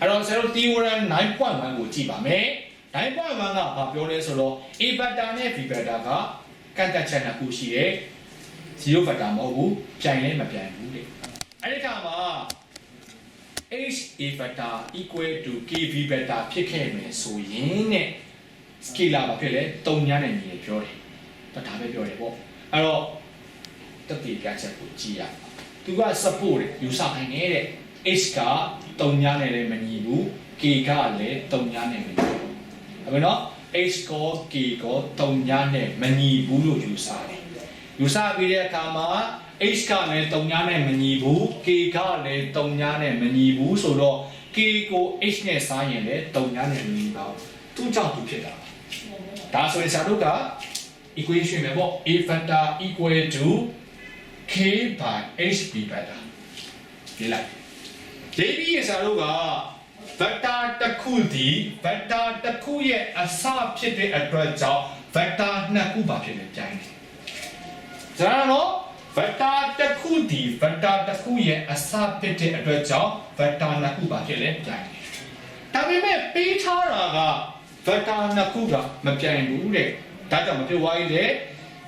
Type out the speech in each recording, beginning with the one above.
အဲ့တော့ဆရာတို့ theorem 9.1ကိုကြည့်ပါမယ်9.1ကဘာပြောလဲဆိုတော့ a beta နဲ့ b beta ကကန့်တက်ချက်နှစ်ခုရှိတယ်0 beta မဟုတ်ဘူးပြိုင်လည်းမပြိုင်ဘူးတဲ့အဲ့ဒီခါမှာ h a beta equal to k b beta ဖြစ်ခဲ့မယ်ဆိုရင်တဲ့ scalar ဘာဖြစ်လဲ3ညနဲ့ညီရပြောတယ်ဒါဒါပဲပြောတယ်ပေါ့အဲ့တော့တက်တည်ပြချက်ကိုကြည့်ရအောင်သူက support တဲ့ယူဆနိုင်နေတဲ့ h က 3ညနဲ့လည်းမညီဘူး k ကလည်း3ညနဲ့မညီဘူးဟုတ်ပြီနော် h ကို k ကို3ညနဲ့မညီဘူးလို့ယူဆတယ်ယူဆပြီးတဲ့အခါမှာ h ကလည်း3ညနဲ့မညီဘူး k ကလည်း3ညနဲ့မညီဘူးဆိုတော့ k ကို h နဲ့စားရင်လည်း3ညနဲ့မညီပါဘူးသူ့ကြောင့်သူဖြစ်တာပါဒါဆိုရင်ဆရာတို့က equation ပဲပေါ့ a factor equal to k by h b beta ဒီလိုက် JB ရဲ့စာလို့က vector တစ်ခုဒီ vector တစ်ခုရဲ့အစဖြစ်တဲ့အတွက်ကြောင့် vector နှစ်ခုပါဖြစ်နေကြိုင်းတယ်။ဒါတော့ vector တစ်ခုဒီ vector တစ်ခုရဲ့အစဖြစ်တဲ့အတွက်ကြောင့် vector နှစ်ခုပါဖြစ်နေကြိုင်းတယ်။ဒါပေမဲ့ပေးထားတာက vector နှစ်ခုကမပြိုင်ဘူးတဲ့။ဒါကြောင့်မဖြစ်ဝိုင်းတဲ့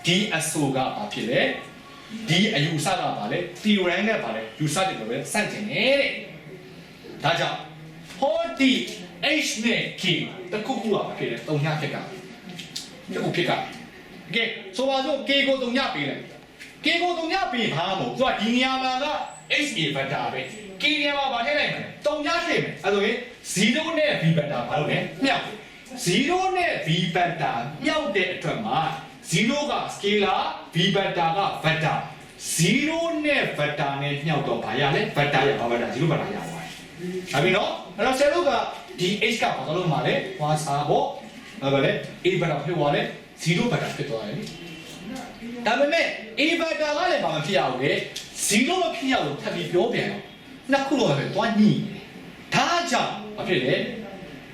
ဒီအဆိုကဘာဖြစ်လဲ။ဒီအယူဆကပါလေ theorem နဲ့ပါလေယူဆတယ်လို့ပဲစန့်ကျင်နေတဲ့ ဒါကြောင့်ဟောဒီ h နဲ့ k တခုခုပါဖြစ်တယ်တုံညဖြစ်ကတခုဖြစ်ကကဲဆိုပါစို့ k ကိုတုံညပေးလိုက် k ကိုတုံညပေးဘာမို့သူကဒီနေရာမှာက h a ဘက်တာပဲ k နေရာမှာဗာထည့်လိုက်မယ်တုံညထည့်မယ်အဲဆိုရင်0နဲ့ b ဘက်တာဘာလို့လဲမြောက်0နဲ့ b ဘက်တာမြောက်တဲ့အတွက်မှာ0က scalar b ဘက်တာက vector 0နဲ့ vector နဲ့မြောက်တော့ဘာရလဲ vector ရဘာ vector 0 vector ရပါတယ်။ ဒါပြီနော်အဲ့တော့ဆယ်လို့ကဒီ h ကဘာလို့မှာလဲဟွာစားဖို့အဲ့ဒါလေ a ဘက်တာဖြစ်သွားတယ်0ဘက်တာဖြစ်သွားတယ်လေဒါပေမဲ့ a ဘက်တာကလည်းဘာမဖြစ်ရဘူးလေ0မဖြစ်ရလို့ထပ်ပြီးပြောပြန်တော့နှစ်ခုတော့ပဲသွားညှိနေတယ်ဒါကြောင့်ဘာဖြစ်လဲ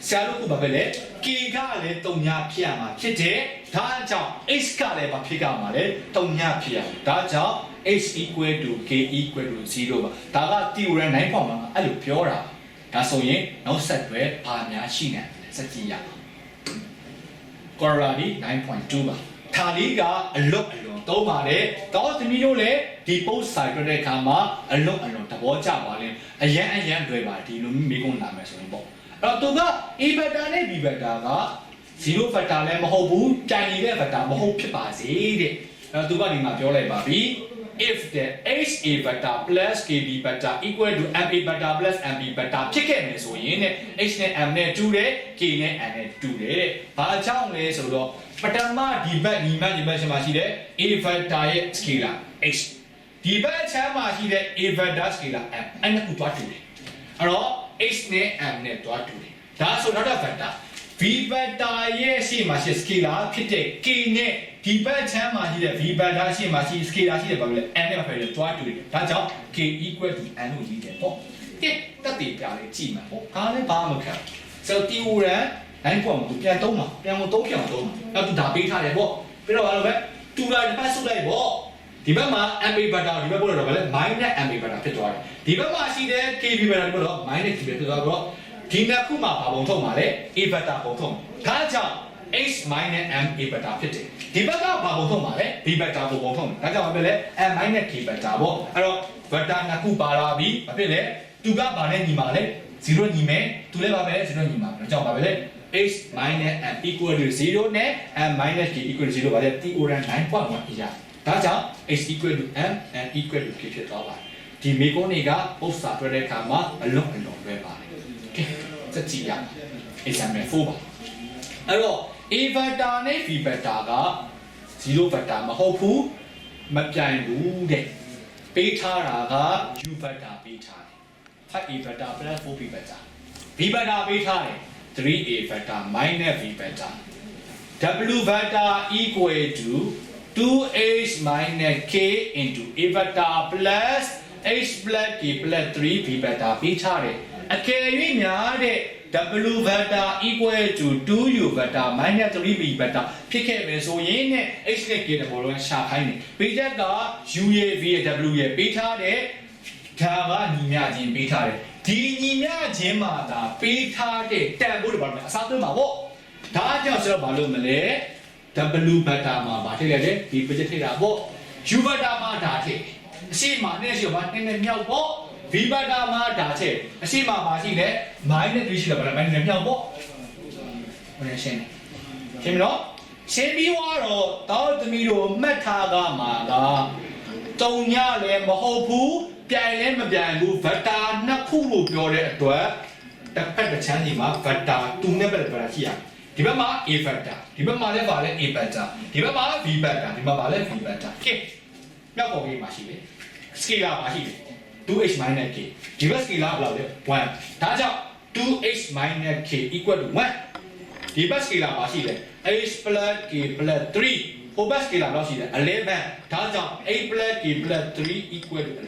ဆရာတို့ကဘာပဲလဲ k ကလည်းတုံညာဖြစ်ရမှာဖြစ်တယ်ဒါကြောင့် h ကလည်းဘာဖြစ်ကြမှာလဲတုံညာဖြစ်ရမှာဒါကြောင့် h equal to k equal to 0ပါဒါက theorem 9.1ကအဲ့လိုပြောတာဒါဆိုရင်နောက်ဆက်တွဲဘာများရှိနေလဲစက်ကြည့်ရအောင် Corrali 9.2ပါထာလီကအလွတ်အလွန်သုံးပါတယ်တော့သမီးတို့လည်းဒီ post site တွေ့တဲ့အခါမှာအလွတ်အလွန်သဘောကျပါလိမ့်အရန်အရန်တွေ့ပါဒီလိုမျိုးမိကုန်းလာမယ်ဆိုရင်ပေါ့အဲ့ တော့သူက a beta နဲ့ b beta က0 factor လည်းမဟုတ်ဘူးကြံနေတဲ့ factor မဟုတ်ဖြစ်ပါစေတဲ့အဲ့တော့သူကဒီမှာပြောလိုက်ပါပြီ if the h a beta plus k b beta equal to m a beta plus m b beta ဖြစ်ခဲ့မယ်ဆိုရင်တဲ့ h နဲ့ m နဲ့တူတယ် k နဲ့ n နဲ့တူတယ်တဲ့ဘာအကြောင်းလဲဆိုတော့ပထမဒီဘက်ညီမညီမရှင်မှာရှိတဲ့ a beta ရဲ့ scalar h ဒီဘက်ချမ်းမှာရှိတဲ့ a beta scalar m အဲ့နှစ်ခုတွားတူတယ်အဲ့တော့ h နဲ့ m နဲ့တွားတူတယ်ဒါဆိုနောက်တစ် factor v beta ရဲ့ရှေ့မှာရှိ scalar ဖြစ်တဲ့ k နဲ့ဒီဘက်ချမ်းမှာရှိတဲ့ v beta ရှေ့မှာရှိ scalar ရှိတဲ့ဘာလို့လဲ n နဲ့ဖယ်လို့တွားတူတယ်ဒါကြောင့် k equal to n လို့ရေးတယ်ပေါ့ကဲတက်တည်ပြလေးကြည့်မှာပေါ့ဒါလည်းဘာမှမခံဘူးဆိုတော့ theorem 9point ကိုပြန်သုံးမှာပြန်ကိုသုံးပြန်သုံးမှာနောက်သူဒါပေးထားတယ်ပေါ့ပြီးတော့ဘာလို့လဲတူလာတစ်ပတ်ဆုပ်လိုက်ပေါ့ ဒီဘက်မှာ MA beta ဒီဘက်ပို့တော့ဗာလဲ minus MA beta ဖြစ်သွားတယ်ဒီဘက်မှာရှိတဲ့ KB beta ဒီဘက်တော့ minus KB ဖြစ်သွားတော့ဒီနှစ်ခုမှာဘာပုံထုတ်မှာလဲ A beta ပုံထုတ်ဒါကြောင့် h minus m a beta ဖြစ်တယ်ဒီဘက်ကဘာပုံထုတ်မှာလဲ b beta ကိုပုံထုတ်မှာဒါကြောင့်ဘာဖြစ်လဲ m minus k beta ပေါ့အဲ့တော့ beta နှစ်ခုပါလာပြီဘာဖြစ်လဲသူကဘာနဲ့ညီမှာလဲ0ညီမယ်သူလည်းဘာပဲ0ညီမှာဒါကြောင့်ဘာပဲလဲ h minus m equal to 0နဲ့ m minus k equal to 0ပါလေ theorem 9.1အရာ ဒါကြောင့် h equal to m and equal to k ဖြစ်သွားပါတယ်ဒီမေကွန်တွေကပု္ပ္ပစာတွေ့တဲ့အခါမှာအလုံးအလုံးပဲပါတယ်ကဲစကြည့်ရအောင် example 4ပါအဲ့တော့ a vector နဲ့ b vector က0 vector မဟုတ်ဘူးမပြိုင်ဘူးတဲ့ပေးထားတာက u vector ပေးထားတယ် 5a vector plus 4b vector b vector ပေးထားတယ် 3a vector minus b vector w vector equal to 2h minus k into a vector plus h plus k plus 3b vector ပေးထားတယ်အကယ်၍များတဲ့ w vector equal to 2u vector minus 3b vector ဖြစ်ခဲ့မယ်ဆိုရင်နဲ့ h နဲ့ k တဲ့ဘောလုံးရှာခိုင်းတယ်ပေးချက်က u ရဲ့ v ရဲ့ w ရဲ့ပေးထားတဲ့ဒါကညီမျှချင်းပေးထားတယ်ဒီညီမျှခြင်းမှာဒါပေးထားတဲ့တန်ဖိုးတွေပါမယ်အစားသွင်းပါပေါ့ဒါကြောင့်ဆိုတော့ဘာလို့မလဲ W ဘတ်တာမှာဗာထည့်ရတယ်ဒီ budget ထည့်တာပေါ့ U ဘတ်တာမှာဒါထည့်အရှိမနဲ့ရှိတော့ဗာနည်းနည်းမြောက်ပေါ့ V ဘတ်တာမှာဒါထည့်အရှိမပါရှိတယ် minus 3ရှိတယ်ဗာလား minus မြောက်ပေါ့ဘယ်နဲ့ရှင်းလဲရှင်းပြီနော်ရှင်းပြီးတော့တောက်သမီးတို့မှတ်ထားကမှာကတုံညလည်းမဟုတ်ဘူးပြိုင်လည်းမပြိုင်ဘူးဗတ်တာနှစ်ခုလို့ပြောတဲ့အတွက်တစ်ဖက်တစ်ချမ်းစီမှာဗတ်တာတူနဲ့ပဲဗတ်တာရှိရတယ် ဒီဘက်မှာ A factor ဒီဘက်မှာလည်းဗာလဲ A factor ဒီဘက်မှာ B factor ဒီမှာဗာလဲ B factor ကဲမြောက်ပေါ်ကြီးမှာရှိတယ် scalar မှာရှိတယ် 2h minus k ဒီဘက် scalar ဘယ်လောက်လဲ1ဒါကြောင့် 2h minus k equal to 1ဒီဘက် scalar မှာရှိတယ် h plus k plus 3ဟိုဘက် scalar ဘယ်လောက်ရှိလဲ11ဒါကြောင့် h plus k plus 3 equal to 11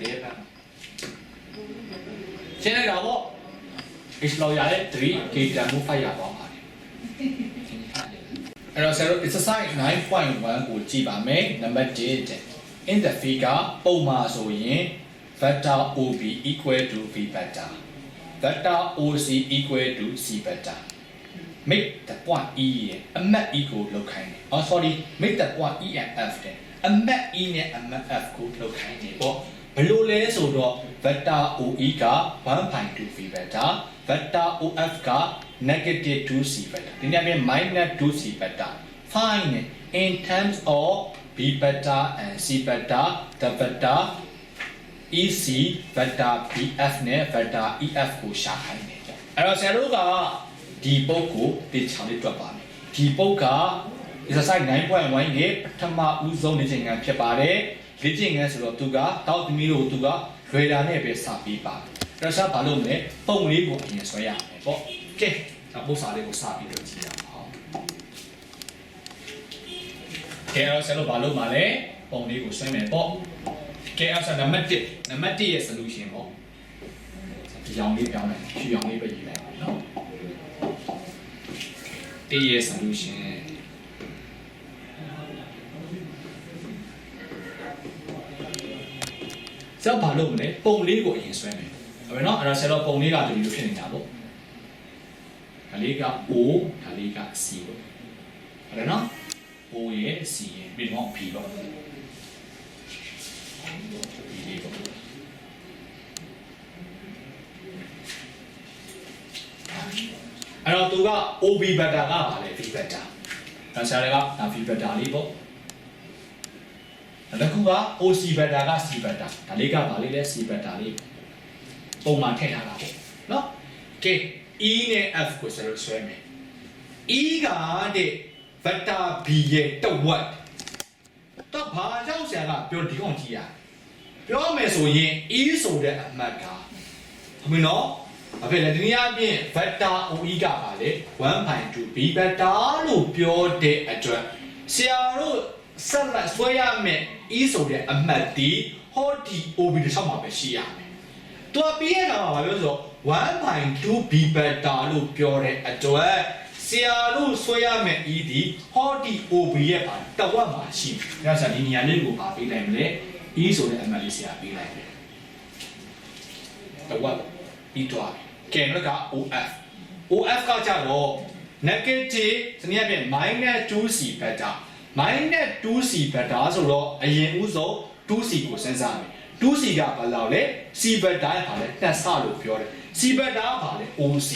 ရှင်းလိုက်တာပေါ့ h လောက်ရတယ် 3 k တန်ဖိုး5ရပါပါတယ် အဲ့တော့ဆရာတို့ exercise 9.1ကိုကြည့်ပါမယ်နံပါတ်1 in the figure ပုံမှာဆိုရင် vector OB equal to V vector vector OC equal to C vector make the point E ရဲ့အမှတ် E ကိုလောက်ခိုင်းတယ်။ Oh sorry make the point E and F တဲ့အမှတ် E နဲ့အမှတ် F ကိုလောက်ခိုင်းတယ်ပေါ့။ဘယ်လိုလဲဆိုတော့ vector OE က1.2 V vector vector OF က negative 2C vector ဒီနေ့ပြင် minus 2C vector find in terms of B vector and C vector the vector EC vector BF နဲ့ vector EF ကိုရှာခိုင်းတယ်။အဲ့တော့ဆရာတို့ကဒီပုတ်ကိုတေချာလေးတွက်ပါမယ်။ဒီပုတ်က exercise 9.1ရဲ့ပထမဦးဆုံးလေ့ကျင့်ခန်းဖြစ်ပါတယ်။လေ့ကျင့်ခန်းဆိုတော့သူကတောက်သမီးတို့သူကလွယ်တာနဲ့ပဲစပြီးပါ။အဲ့တော့ဆက်ဘာလို့မလဲပုံလေးကိုအရင်ဆွဲရမယ်ပေါ့။ ကဲဒါပုတ်စာလေးကိုစပြီးတော့ကြည့်ရအောင်။ကဲအဲ့တော့ဆရာတို့ဘာလို့မလဲပုံလေးကိုဆွဲမယ်ပေါ့။ကဲအဲ့ဆိုနံပါတ်1နံပါတ်1ရဲ့ solution ပေါ့ဒီရောင်လေးပြောင်းလိုက်ဖြူရောင်လေးပဲရေးလိုက်နော်1ရဲ့ solution စပ်ဘာလို့မလဲပုံလေးကိုအရင်ဆွဲမယ်ဟုတ်ပြီနော်အဲ့တော့ဆရာတော့ပုံလေးကဒီလိုဖြစ်နေတာပေါ့ဒါ လေးက O ဒါလေးက C ပေါ့ဟုတ်တယ်နော် O ရဲ့ C ရဲ့ပြီးတော့ P ပေါ့ဒီလေးပေါ့အဲ့တော့သူက OB beta ကပါလေ V beta ဒါဆရာတွေကဒါ V beta လေးပေါ့နောက်တစ်ခုက OC beta က C beta ဒါလေးကပါလေလဲ C beta လေးပုံမှန်ထည့်ထားတာပေါ့နော်ကဲ E နဲ့ F ကိုဆရာတို့ဆွဲမယ် E ကတဲ့ beta B ရဲ့တဝက်တော့ဘာကြောင့်ဆရာကပြောဒီကောင်ကြည့်ရပြောမယ်ဆိုရင် e ဆိုတဲ့အမှတ်ကဟမင်းနော်အဖေလေဒီနေ့အပြင် vector OE ကပါလေ1.2 b vector လို့ပြောတဲ့အတွက်ဆရာတို့ဆက်လက်ဆွဲရမယ် e ဆိုတဲ့အမှတ်ဒီဟောဒီ OB တစ်ချောင်းမှာပဲရှိရမယ်။ သူကပြီးရတာမှာဘာပြောဆိုတော့1.2 b vector လို့ပြောတဲ့အတွက်ဆရာတို့ဆွဲရမယ် e ဒီဟောဒီ OB ရဲ့ပါတဝက်မှာရှိတယ်။ဒါဆိုဒီနေရာလေးကိုပါပေးလိုက်မလဲ။ e ဆိုတဲ့အမှတ်လေးဆရာပေးလိုက်တယ်။တဝက်ပြီးတော့ကဲနောက်က OF OF ကကြတော့ negative တနည်းအားဖြင့် -2c ဘက်တာ -2c ဘက်တာဆိုတော့အရင်ဦးဆုံး 2c ကိုစဉ်းစားမယ် 2c ကဘာလို့လဲ c ဘက်တာကဘာလဲနှစ်ဆလို့ပြောတယ် c ဘက်တာကဘာလဲ OC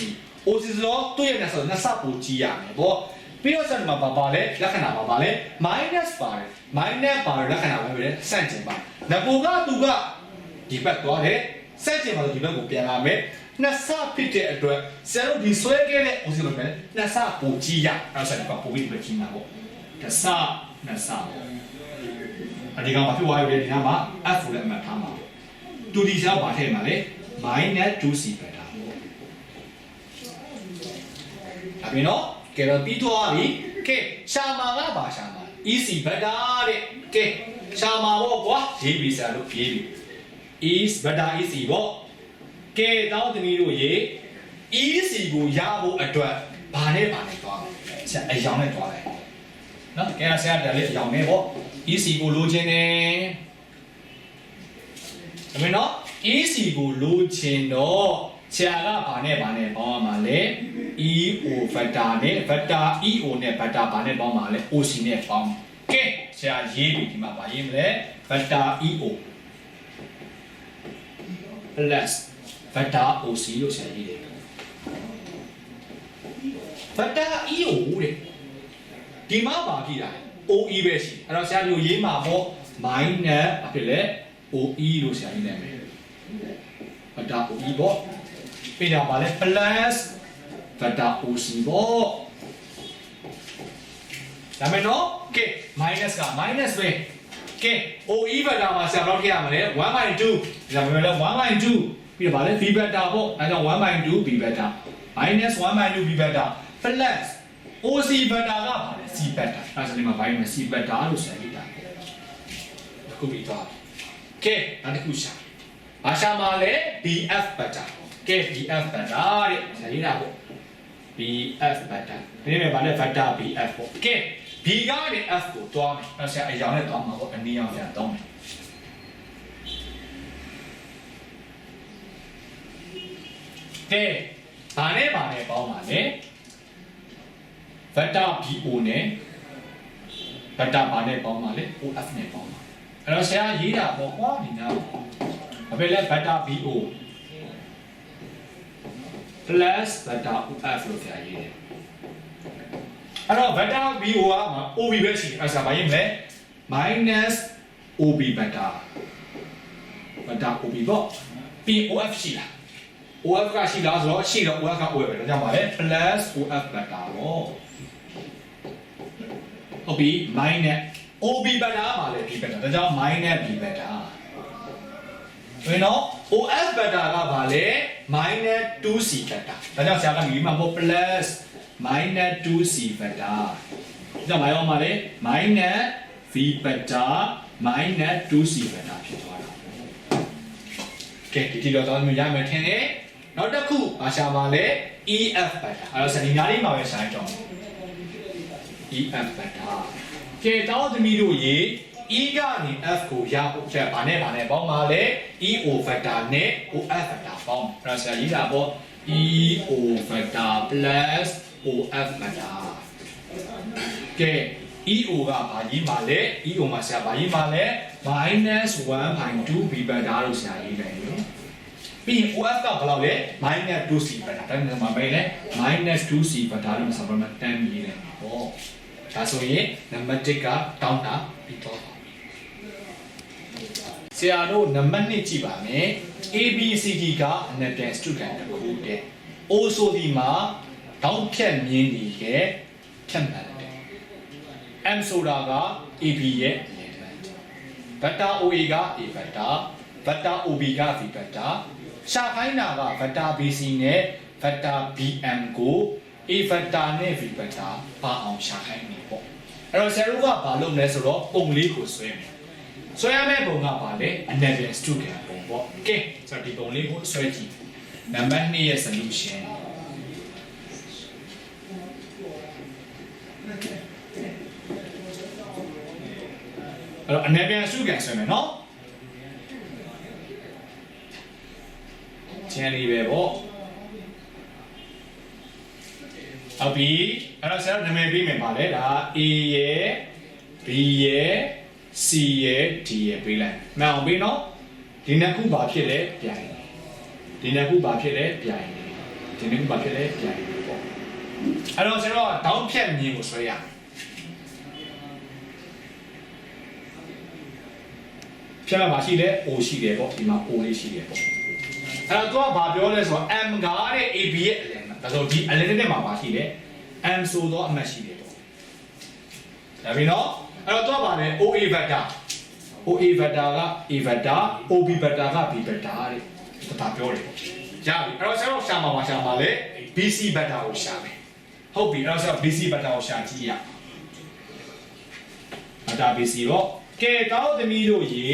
OC ဆိုတော့သူ့ရဲ့နှစ်ဆနှစ်ဆပိုကြည့်ရမယ်ပေါ့ပြီးတော့ဆက်မှာပါပါလဲလက္ခဏာပါပါလဲ minus ပါတယ် minus ပါတယ်လက္ခဏာပဲပဲစန့်ကျင်ပါငပိုကသူကဒီဘက်သွားတယ်စန့်ကျင်ပါလို့ဒီဘက်ကိုပြန်လာမယ်နှစ်ဆဖြစ်တဲ့အတွက်ဆရာတို့ဒီဆွဲခဲ့တဲ့ OC လို့ပဲနှစ်ဆပိုကြည့်ရအဲ့ဒါဆိုတော့ပိုပြီးပဲကြည့်မှာပေါ့တစ်ဆနှစ်ဆပေါ့ အဒီကောင်ဘာဖြစ်သွားရလဲဒီကမှာ F ကိုလည်းအမှတ်ထားမှာပေါ့တူဒီဆရာဘာထည့်မှာလဲ minus 2c ပဲထားပေါ့အပြင်တော့ကဲတော့ပြီးသွားပြီကဲရှာမာကပါရှာမာ EC ဘတ်တာတဲ့ကဲရှာမာပေါ့ကွာရေးပြီဆရာတို့ရေးပြီ is ဘတ်တာ EC ပေါ့ကဲတောင်းသမီးတို့ရေ EC ကိုရဖို့အတွက်ဘာနဲ့ဘာနဲ့သွားမလဲဆရာအယောင်နဲ့သွားတယ် နော်ကဲဆရာတယ်လေအယောင်နဲ့ပေါ့ EC ကိုလိုချင်တယ်ဒါပေမဲ့နော် EC ကိုလိုချင်တော့ဆရာကဘာနဲ့ဘာနဲ့ပေါင်းရမှာလဲ EO vector နဲ့ vector EO နဲ့ vector ဘာနဲ့ပေါင်းမှာလဲ OC နဲ့ပေါင်းကဲဆရာရေးပြီဒီမှာဘာရေးမလဲ vector EO plus vector OC လို့ဆရာရေးတယ် vector EO တဲ့ ဒီမှာပါကြည့်တာ OE ပဲရှိအဲ့တော့ဆရာဒီကိုရေးမှာပေါ့ minus ဘာဖြစ်လဲ OE လို့ဆရာရေးနိုင်မယ် vector OE ပေါ့ပြီးတော့ဗာလဲ plus vector OC ပေါ့ဒါမယ်နော်ကဲ minus က minus ပဲကဲ OE vector မှာဆရာဘယ်လောက်ထည့်ရမလဲ1/2ဒါပေမဲ့လည်း1/2ပြီးတော့ဗာလဲ v vector ပေါ့အဲကြောင့်1/2 v vector minus 1/2 v vector plus OC vector က ဗာလဲ c vector အဲဆိုဒီမှာ minus c vector လို့ဆရာရေးတာအခုပြီးတော့ကဲနောက်တစ်ခုရှာဘာရှာမှာလဲ BF ဘတ်တာကဲ BF ဘတ်တာတဲ့ဆရာရေးတာပေါ့ BF ဘတ်တာဒီနေ့ဗာလဲဘတ်တာ BF ပေါ့ကဲ B ကနေ F ကိုတွားမယ်အဲဆရာအရောင်နဲ့တွားမှာပေါ့အနည်းအောင်ဆရာတောင်းမယ်ကဲဘာနဲ့ဘာနဲ့ပေါင်းပါလဲ ဘတ်တာ BO နဲ့ဘတ်တာဘာနဲ့ပေါင်းပါလဲ OF နဲ့ပေါင်းပါအဲ့တော့ဆရာရေးတာပေါ့ကွာဒီနားဘာဖြစ်လဲ beta BO plus beta UF လို့ပြရေးတယ်အဲ့တော့ beta BO က OB ပဲရှိတယ်အဲ့ဒါဘာရေးမလဲ minus OB beta beta OB ပေါ့ပြီး OF ရှိလား OF ကရှိလားဆိုတော့ရှိတော့ OF က OF ပဲဒါကြောင့်ပါလေ plus OF beta ပေါ့ ဟုတ်ပြီ minus OB beta ကပါလေ B beta ဒါကြောင့် minus B beta ဝင်တော့ OF beta ကဘာလဲ minus 2c beta ဒါကြောင့်ဆရာကဒီမှာပေါ့ plus minus 2c beta ဒါကြောင့်မရောမှာလဲ minus v beta minus 2c beta ဖြစ်သွားတာကဲဒီဒီတော့တော့ရမယ်ထင်တယ်နောက်တစ်ခုဘာရှာပါလဲ EF beta အဲ့တော့စနေညာလေးမှာပဲရှာကြအောင် EF beta ကဲတောင်းသမီးတို့ရေ E ကနေ F ကိုရဖို့ချက်ဗာနဲ့ဗာနဲ့ပေါင်းပါလေ EO factor နဲ့ OF factor ပေါင်းအဲ့ဒါဆရာရေးတာပေါ့ EO factor plus OF factor ကဲ EO ကဘာရေးပါလဲ EO မှာဆရာဘာရေးပါလဲ -1.2 b beta လို့ဆရာရေးတယ်နော်ပြီးရင် OF ကဘယ်လောက်လဲ -2c beta ဒါမှမဟုတ်လဲ -2c beta လို့ supplement တန်းရေးတယ်ဟော ဒါဆိုရင် number 1ကတောင်းတာပြီးတော့ဆရာတို့နံပါတ်1ကြည့်ပါမယ် ABCD ကအနက်တန် student တစ်ခုတဲ့ O ဆိုဒီမှာတောင်းဖြတ်မြင်းနေတဲ့ဖြတ်မှန်တယ် M ဆိုတာက AB ရဲ့ element ဗက်တာ OA က A ဗက်တာဗက်တာ OB က V ဗက်တာရှာခိုင်းတာကဗက်တာ BC နဲ့ဗက်တာ BM ကို A ဗက်တာနဲ့ V ဗက်တာပါအောင်ရှာခိုင်းနေပေါ့အဲ့တော့ဆရာတို့ကဘာလုပ်လဲဆိုတော့ပုံလေးကိုဆွဲမယ်ဆွဲရမယ့်ပုံကဘာလဲ another student ပုံပေါ့ကဲဆိုတော့ဒီပုံလေးကိုဆွဲကြည့်နံပါတ်2ရဲ့ solution အဲ့တော့အနေပြန်စုကန်ဆွဲမယ်နော်ချန်လေးပဲပေါ့ ဟုတ်ပြီအဲ့တော့ဆရာတို့နာမည်ပေးမယ်ပါလေဒါ A ရယ် B ရယ် C ရယ် D ရယ်ပေးလိုက်မှန်အောင်ပေးနော်ဒီနှစ်ခုဘာဖြစ်လဲပြိုင်တယ်ဒီနှစ်ခုဘာဖြစ်လဲပြိုင်တယ်ဒီနှစ်ခုဘာဖြစ်လဲပြိုင်တယ်ပေါ့အဲ့တော့ဆရာတို့ကတောင်းဖြတ်မြင်ကိုဆွဲရမယ်ဖြတ်မှာရှိတယ် O ရှိတယ်ပေါ့ဒီမှာ O လေးရှိတယ်ပေါ့အဲ့တော့သူကဘာပြောလဲဆိုတော့ M ကတဲ့ AB ရဲ့ element ဒါဆိုဒီ element နဲ့မှာပါရှိတယ် M ဆိုတော့အမှတ်ရှိတယ်ပေါ့ဒါပြီနော်အဲ့တော့သူကဘာလဲ OA vector OA vector က A vector OB vector က B vector တဲ့ဒါပြောတယ်ပေါ့ရပြီအဲ့တော့ဆရာတို့ရှာမှာပါရှာမှာလေ BC vector ကိုရှာမယ်ဟုတ်ပြီအဲ့တော့ဆရာ BC vector ကိုရှာကြည့်ရအောင်ဒါ BC တော့ကဲတောင်းသမီးတို့ရေ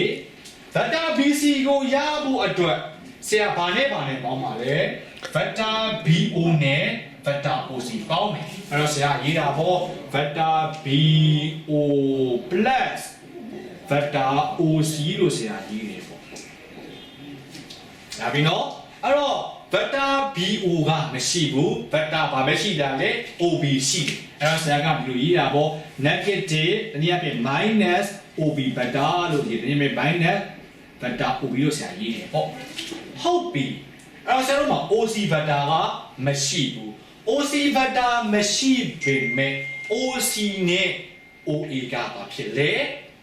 vector BC ကိုရဖို့အတွက်ဆရာဘာနဲ့ဘာနဲ့ပေါင်းပါလဲ vector BO နဲ့ vector OC ပေါင်းမယ်အဲ့တော့ဆရာရေးတာပေါ့ vector BO plus vector OC လို့ဆရာရေးတယ်ပေါ့ဒါပြီနော်အဲ့တော့ vector BO ကမရှိဘူး vector ဘာပဲရှိတာလဲ OB ရှိတယ်အဲ့တော့ဆရာကဘယ်လိုရေးတာပေါ့ negative တနည်းအားဖြင့် minus OB vector လို့ရေးတယ်ဒီမဲ့ minus vector OB လို့ဆရာရေးတယ်ပေါ့ဟုတ်ပြီ အဲ့တော့ဆရာတို့မှာ OC vector ကမရှိဘူး OC vector မရှိပေမဲ့ OC နဲ့ OA ကဘာဖြစ်လဲ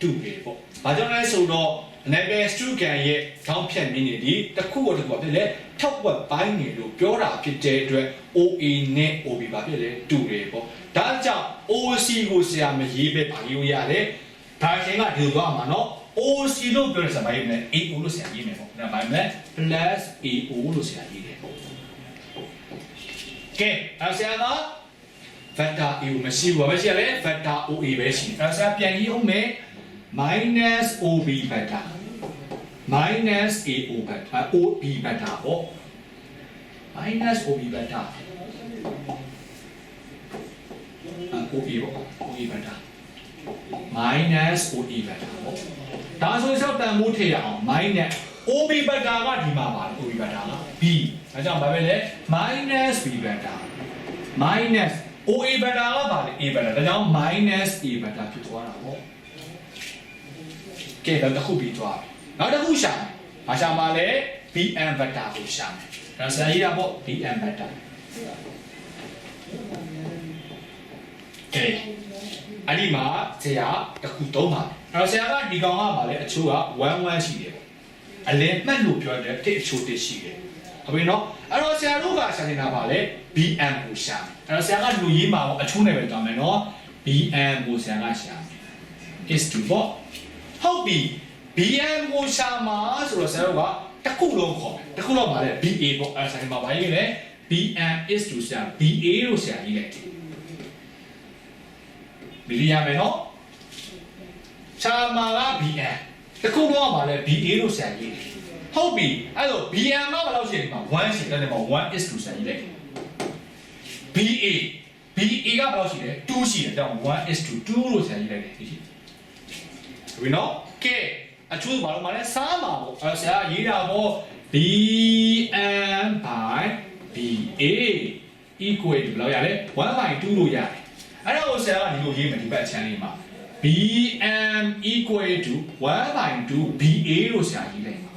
တူတယ်ပေါ့။ဘာကြောင့်လဲဆိုတော့ level student ရဲ့ခေါင်းဖြတ်မင်းနေဒီတစ်ခုတော့တစ်ခုဘာဖြစ်လဲထောက်ဝက်ပိုင်းနေလို့ပြောတာဖြစ်တဲ့အတွက် OA နဲ့ OB ဘာဖြစ်လဲတူတယ်ပေါ့။ဒါကြောင့် OC ကိုဆရာမရေးပဲပါလို့ရတယ်။ဒါခင်ကဒီလိုသွားမှာနော် OC လို့ပြောတဲ့ဆရာမရေးမယ် AO လို့ဆရာရေးမယ်ပေါ့။ဒါပါမယ် plus AO လို့ဆရာရေးတယ်ပေါ့။ကဲအဲ့ဆရာက vector a ကိုမရှိဘူးဘာပဲရှိရလဲ vector oa ပဲရှိတယ်အဲဒါဆိုပြန်ရေးအောင်မယ် minus ob vector minus ao vector ob vector ပေါ့ minus ob vector အာ ob ပေါ့ ob vector minus ob vector ပေါ့ ဒါဆိုရင်စောက်တန်မိုးထည့်ရအောင် minus ob vector ကဒီမှာပါ ob vector က b ဒါကြောင့်ဘာပဲလဲ minus b vector minus OA ဘက်တာကပါလေ A ဘက်တာဒါကြောင့် minus A ဘက်တာဖြစ်သွားတာပေါ့ကဲတော့တစ်ခုပြီးသွားပြီနောက်တစ်ခုရှာမယ်ဘာရှာမှာလဲ BM ဘက်တာကိုရှာမယ်ဒါဆရာကြီးတာပေါ့ BM ဘ က်တာကဲအဲ့ဒီမှာဆရာတစ်ခုသုံးပါအဲ့တော့ဆရာကဒီကောင်ကပါလေအချိုးက1 1ရှိတယ်ပေါ့အလင်းမှတ်လို့ပြောတယ်တစ်အချိုးတစ်ရှိတယ်ဟုတ်ပြီနော်အဲ့တော့ဆရာတို့ကရှာနေတာပါလေ BM ကိုရှာမယ်အဲ့တော့ဆရာကလူရေးမှာပေါ့အချိုးနဲ့ပဲတောင်းမယ်နော် BM ကိုဆရာကရှာမယ် is to ပေါ့ဟုတ်ပြီ BM ကိုရှာမှာဆိုတော့ဆရာတို့ကတစ်ခုလုံးခေါ်မယ်တစ်ခုလုံးပါလေ BA ပေါ့အဲ့ဒါဆရာကဘာရေးလဲ BM is to ဆရာ BA လို့ဆရာရေးလိုက်တယ် ဘီလီရမယ်နော်ရှာမှာက BM တစ်ခုလုံးကပါလေ BA လို့ဆရာရေးတယ်ဟုတ်ပြီအဲ့တော့ BM ကဘယ်လောက်ရှိလဲမှာ1ရှိတယ်တယ်မှာ1 is to ဆရာရေးလိုက်တယ် BA BA ကဘယ်လောက်ရှိလဲ2ရှိတယ်ဒါကြောင့်1 is to 2လို့ဆရာရေးလိုက်တယ်ဒီရှိဒီနော်ကဲအချိုးဘာလို့မလဲစားမှာပေါ့အဲဆရာရေးတာပေါ့ BM by BA equal to ဘယ်လောက်ရလဲ1 by 2လို့ရတယ် အဲ့ဒါကိုဆရာကဒီလိုရေးမယ်ဒီဘက်အချမ်းလေးမှာ BM equal to 1 by 2 BA လို့ဆရာရေးလိုက်ပါ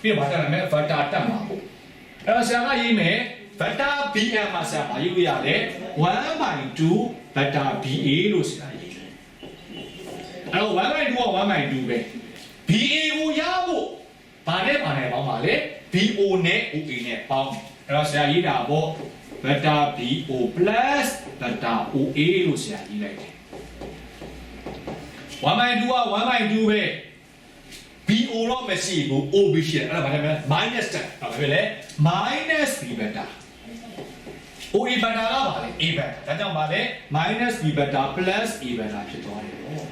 ပြီးတော့ဗာတက်မယ် vector တက်မှာပေါ့အဲ့တော့ဆရာကရေးမယ် vector BM မှာဆရာဘာရေးလို့ရလဲ1 by 2 vector BA လို့ဆရာရေးတယ်အဲ့တော့1 by 2က1 by 2ပဲ BA ကိုရဖို့ဘာနဲ့ဘာနဲ့ပေါင်းပါလဲ BO နဲ့ OA နဲ့ပေါင်းအဲ့တော့ဆရာရေးတာပေါ့ vector BO plus vector OA လို့ဆရာရေးလိုက်တယ်1 by 2က1 by 2ပဲ BO တော့မရှိဘူး OB ရှိတယ်အဲ့ဒါဘာလဲမလဲ minus တက်အဲ့ဒါပဲလေ minus B beta OA beta ကဘာလဲ A beta ဒါကြောင့်ဘာလဲ minus B beta plus A beta ဖြစ်သွားတယ်ပေါ့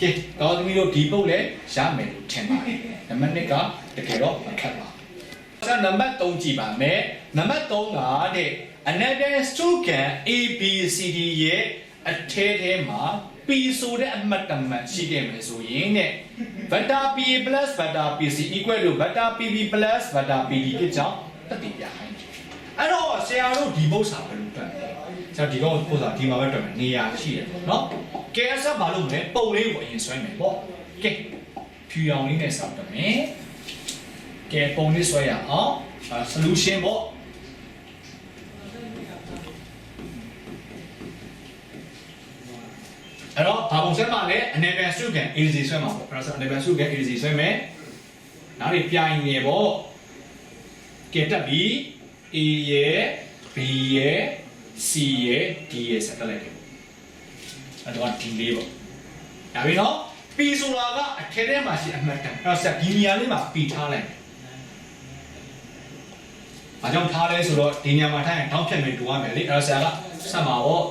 ကဲတော့သမီးတို့ဒီပုတ်လဲရမယ်လို့ထင်ပါတယ်နံပါတ်1ကတကယ်တော့မခက်ပါဘူးဆ က်နံပါတ်3ကြည့်ပါမယ်နံပါတ်3ကတဲ့ another student ABCD ရဲ့အထဲထဲမှာ P ဆိုတဲ့အမှတ်တမှတ်ရှိခဲ့မယ်ဆိုရင်တဲ့ vector P plus vector PC equal to vector PB plus vector PD ဖြစ်ကြောင်းတတိပြခိုင်းတယ်အဲ့တော့ဆရာတို့ဒီပု္ပ္ပာဘယ်လိုတွက်လဲဆရာဒီကောင်ပု္ပ္ပာဒီမှာပဲတွက်မယ်နေရာရှိတယ်ပေါ့နော်ကဲဆက်ဘာလို့မလဲပုံလေးကိုအရင်ဆွဲမယ်ပေါ့ကဲဖြူရောင်လေးနဲ့စောင့်တယ်မယ် ကဲပုံလေးဆွဲရအောင် solution ပေါ့အဲ့တော့ဘာပုံဆွဲမှာလဲအနေပြန်စုကန် AC ဆွဲမှာပေါ့အဲ့တော့အနေပြန်စုကန် AC ဆွဲမယ်နောက်ဒီပြိုင်နေပေါ့ကဲတက်ပြီ A ရဲ့ B ရဲ့ C ရဲ့ D ရဲ့ဆက်တက်လိုက်တယ်အဲ့တော့ဒီလေးပေါ့ဒါပြီနော် P ဆိုတာကအထက်ထဲမှာရှိအမှတ်တမ်းအဲ့တော့ဆက်ဒီနေရာလေးမှာ P ထားလိုက်မယ်။ ဘာကြောင့်ထားလဲဆိုတော့ဒီနေရာမှာထားရင်ထောင်းဖြတ်မယ်တူရမယ်လေအဲ့တော့ဆရာကဆက်မှာပေါ့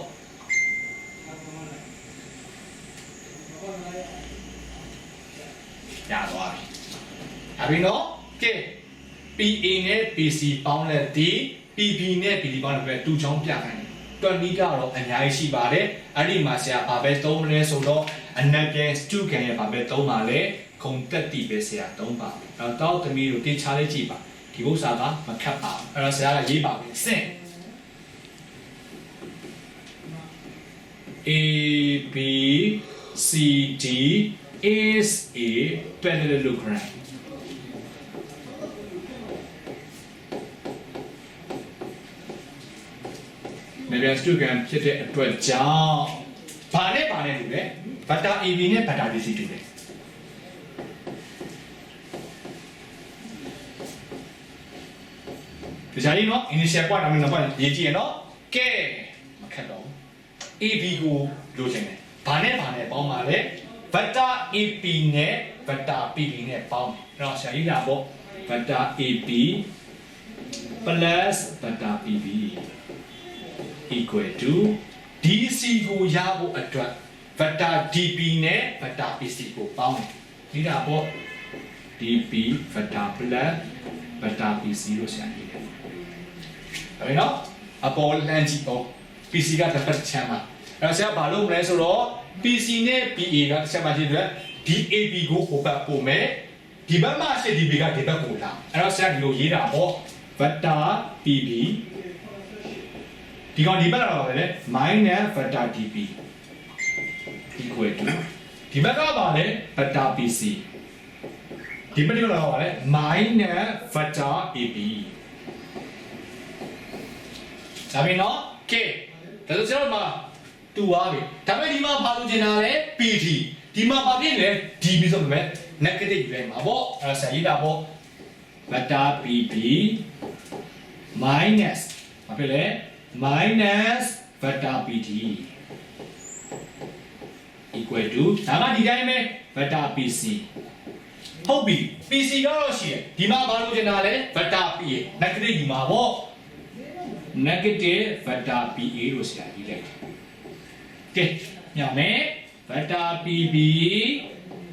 ရသွားပြီ။ဒါပြီနော်ကဲ PA နဲ့ PC ပေါင်းလက်ဒီ PB နဲ့ PD ပေါင်းလက်ပဲတူချောင်းပြခိုင်းတယ်။တွက်နီးကတော့အများကြီးရှိပါတယ်။အဲ့ဒီမှာဆရာဘာပဲသုံးမလဲဆိုတော့အနက်ပြန်စတူကန်ရဲ့ဘာပဲသုံးပါလဲခုံတက်တီပဲဆရာသုံးပါ။တော့တောက်သမီးတို့တေချာလေးကြည့်ပါ။ ဒီဥစ္စာကမခတ်ပါဘူးအဲ့တော့ဆရာကရေးပါပြီစင် A B C D is a parallelogram နေပြန်စတူဂရမ်ဖြစ်တဲ့အတွက်ကြောင့်ဘာနဲ့ဘာနဲ့တူလဲဗတာ AB နဲ့ဗတာ BC တူတယ် ဒီစားလေးနော် initial point အမှန်တော့ရေးကြည့်ရနော်ကဲမခက်တော့ဘူး AB ကိုလိုချင်တယ်ဘာနဲ့ဘာနဲ့ပေါင်းပါလဲဗတာ AP နဲ့ဗတာ PB နဲ့ပေါင်းတယ်အဲ့တော့ဆရာကြီးလာပေါ့ဗတာ AP plus ဗတာ PB equal to DC ကိုရဖို့အတွက် vector DP နဲ့ vector PC ကိုပေါင်းတယ်ဒီတာပေါ့ DP vector plus vector PC လို့ဆရာကြီးတယ် ဒါပဲနော်အပေါ်လမ်းကြည့်ပေါ့ PC ကတစ်ဖက်ချမ်းမှာအဲ့တော့ဆရာဘာလုပ်မလဲဆိုတော့ PC နဲ့ PA ကတစ်ချက်မှချင်းအတွက် DAB ကိုဟိုဘက်ပို့မယ်ဒီဘက်မှာရှိ DB ကဒီဘက်ကိုလာအဲ့တော့ဆရာဒီလိုရေးတာပေါ့ vector PB ဒီကောင်ဒီဘက်လာတော့ဗာလေ minus vector dp equal to ဒီဘက်ကပါလေ vector pc ဒီဘက်ကလာတော့ဗာလေ minus vector ab ဒါပြီနော် k ဒါဆိုကျွန်တော်မှာတူသွားပြီဒါပေမဲ့ဒီမှာဘာလို့ကျင်တာလဲ pt ဒီမှာဘာဖြစ်လဲ db ဆိုပေမဲ့ negative ယူလိုက်မှာပေါ့အဲ့ဒါဆရာရေးတာပေါ့ vector pp minus ဘာဖြစ်လဲ minus vector pt equal to ဒါကဒီတိုင်းပဲ vector pc ဟုတ်ပြီ pc ကတော့ရှိတယ်ဒီမှာဘာလို့ကျင်တာလဲ vector p negative ဒီမှာပေါ့ negative vector pa လို့ဆရာကြီးလိုက်ကဲညမယ် vector pb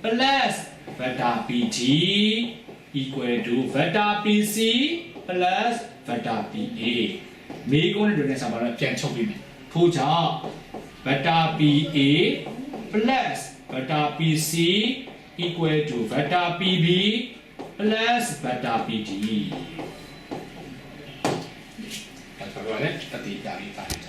plus vector pt equal to vector pc plus vector pa မေးခွန်းတွေနဲ့ဆက်ပါတော့ပြန်ချုပ်ပြီးမယ်ထို့ကြောင့် vector pa plus vector pc equal to vector pb plus vector pt ဒါဆိုတော့လည်းတတိယပြီးပါတယ်